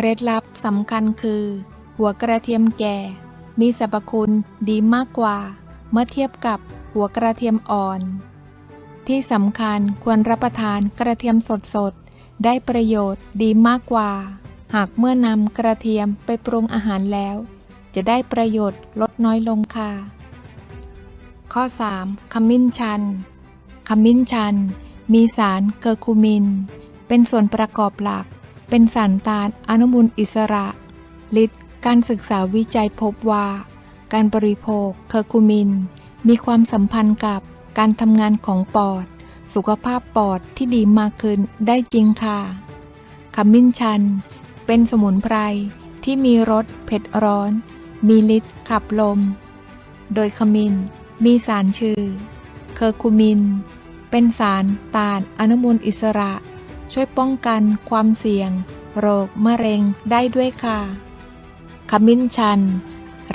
เคล็ดลับสำคัญคือ หัวกระเทียมแก่ มีสรรพคุณดีมากกว่า เมื่อเทียบกับหัวกระเทียมอ่อน ที่สำคัญควรรับประทานกระเทียมสดๆ ได้ประโยชน์ดีมากกว่า หากเมื่อนำกระเทียมไปปรุงอาหารแล้ว จะได้ประโยชน์ลดน้อยลงค่ะ ข้อ 3. ขมิ้นชัน ขมิ้นชัน มีสารเกอร์คูมิน เป็นส่วนประกอบหลัก เป็นสารตานอนุมูลอิสระฤทธิ์การศึกษาวิจัยพบว่า การบริโภคเคอร์คูมิน มีความสัมพันธ์กับการทำงานของปอด สุขภาพปอดที่ดีมากขึ้นได้จริงค่ะขมิ้นชัน เป็นสมุนไพรที่มีรสเผ็ดร้อน มีฤทธิ์ขับลม โดยขมิ้นมีสารชื่อ เคอร์คูมิน เป็นสารตานอนุมูลอิสระ ช่วยป้องกันความเสี่ยง โรคมะเร็งได้ด้วยค่ะ ขมิ้นชัน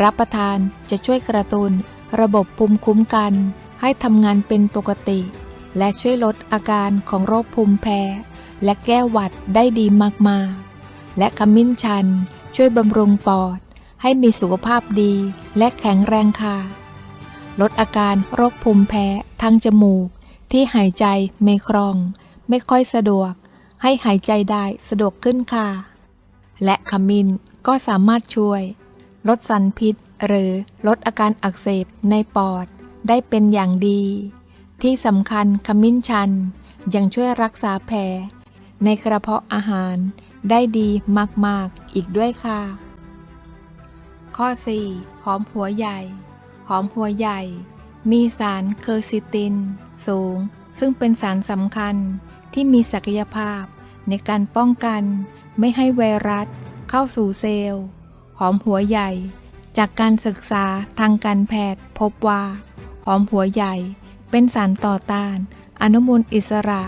รับประทานจะช่วยกระตุนระบบภูมิคุ้มกัน ให้ทำงานเป็นปกติ และช่วยลดอาการของโรคภูมิแพ้ และแก้หวัดได้ดีมากๆ และขมิ้นชันช่วยบำรุงปอด ให้มีสุขภาพดีและแข็งแรงค่ะ ลดอาการโรคภูมิแพ้ทางจมูกที่หายใจไม่คล่อง ไม่ค่อยสะดวก ให้หายใจได้สะดวกขึ้นค่ะ และขมิ้นก็สามารถช่วย ลดสันพิษ หรือลดอาการอักเสบในปอดได้เป็นอย่างดี ที่สำคัญขมิ้นชันยังช่วยรักษาแผลในกระเพาะอาหารได้ดีมาก ๆ อีกด้วยค่ะ ข้อ 4. หอมหัวใหญ่ หอมหัวใหญ่ มีสารเคอร์ซิติน สูง ซึ่งเป็นสารสำคัญที่มีศักยภาพ ในการป้องกันไม่ให้ไวรัส เข้าสู่เซลล์ หอมหัวใหญ่ จากการศึกษาทางการแพทย์พบว่า หอมหัวใหญ่เป็นสารต่อต้าน อนุมูลอิสระ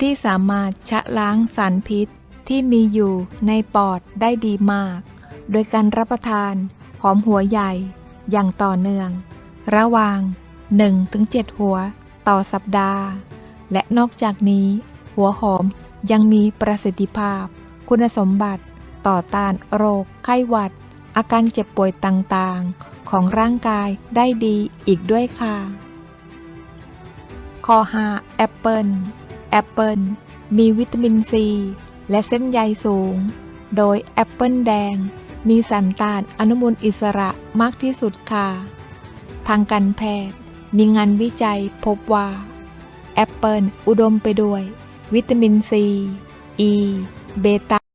ที่สามารถชะล้างสารพิษที่มีอยู่ในปอดได้ดีมาก โดยการรับประทาน หอมหัวใหญ่อย่างต่อเนื่อง ระหว่าง 1-7 หัวต่อสัปดาห์ และนอกจากนี้ หัวหอม ยังมีประสิทธิภาพ คุณสมบัติ ต่อต้านโรค ไข้หวัด อาการเจ็บป่วยต่างๆ ของร่างกายได้ดีอีกด้วยค่ะ ข้อ 5. แอปเปิลแอปเปิลมีวิตามินซี และเส้นใยสูง โดยแอปเปิลแดง มีสารต้านอนุมูลอิสระมากที่สุดค่ะ ทางการแพทย์ มีงานวิจัยพบว่า แอปเปิลอุดมไปด้วย วิตามินซี อี เบต้า